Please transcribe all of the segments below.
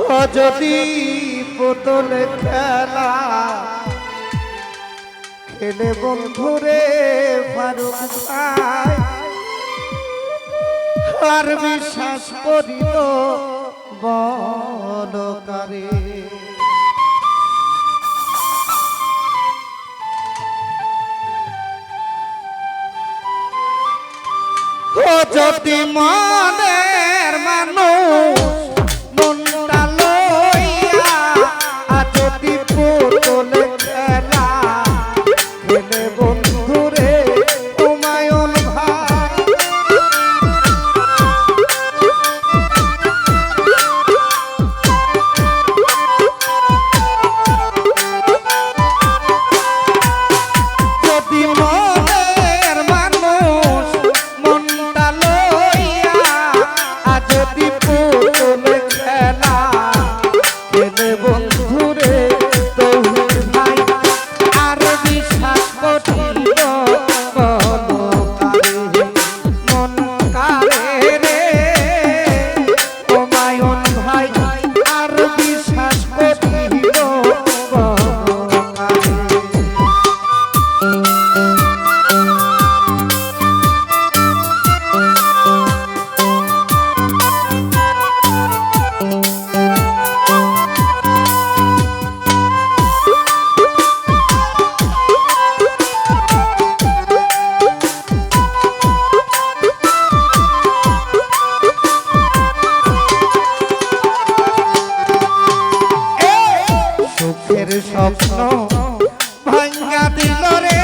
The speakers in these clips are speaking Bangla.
ও যদি পুতুল খেলা খেলে বন্ধুরে ফারুক ভাই। আর বিশ্বাস করিল বনকারে। ও যদি মা ভাঙ্গা দিলরে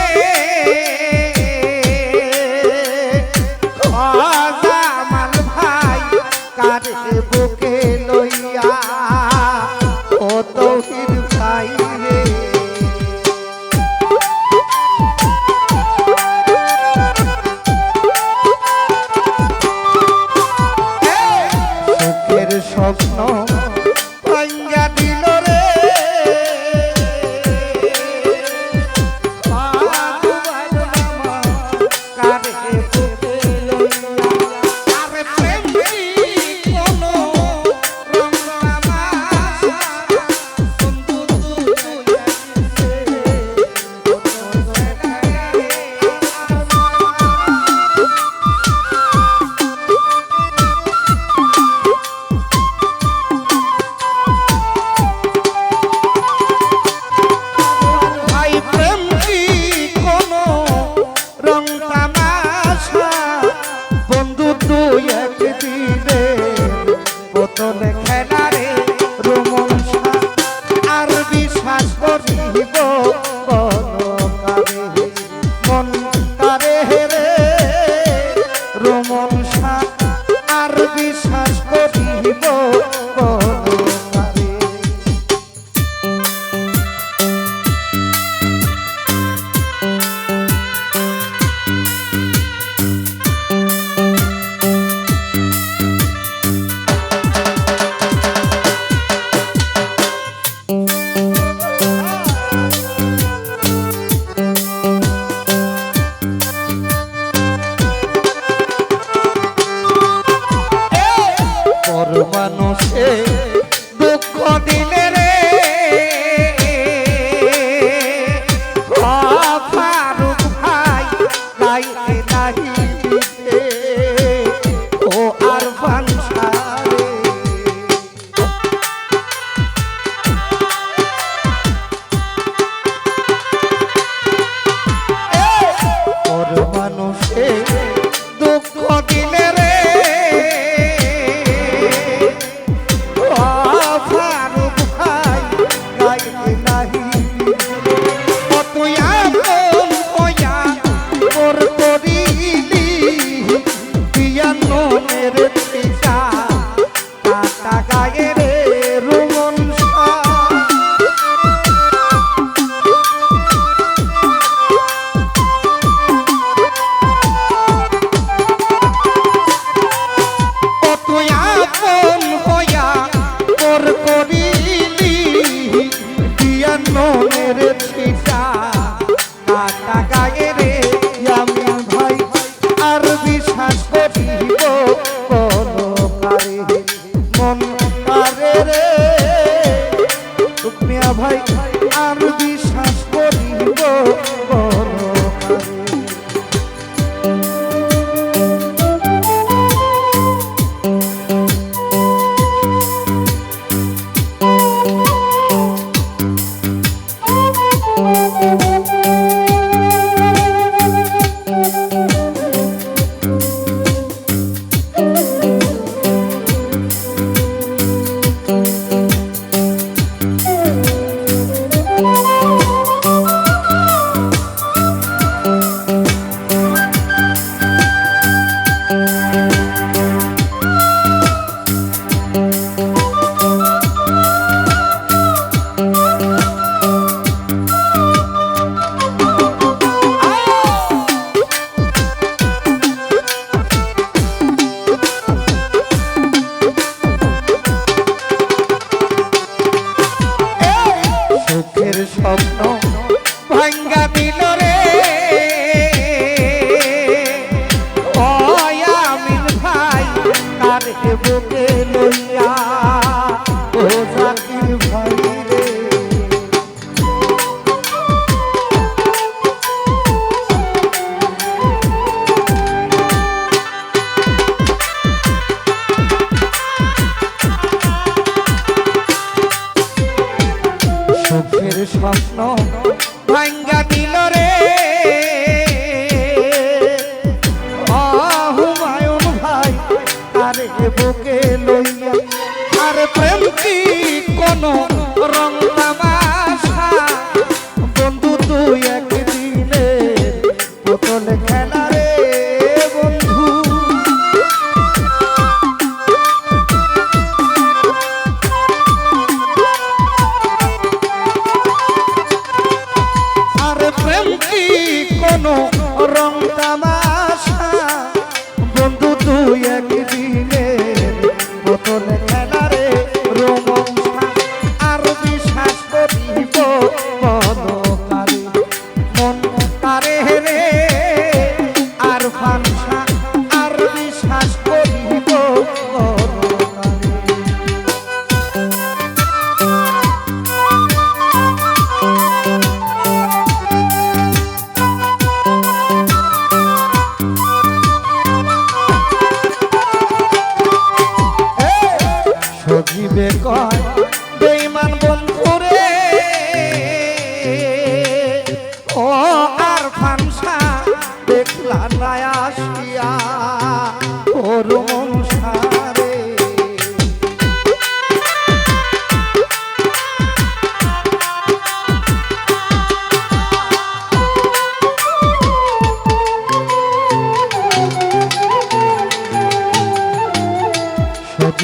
আরে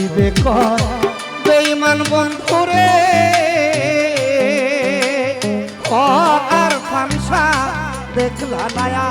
সজীবে কর। বেইমান বন্ধুরে আর ফানসা দেখলা নায়া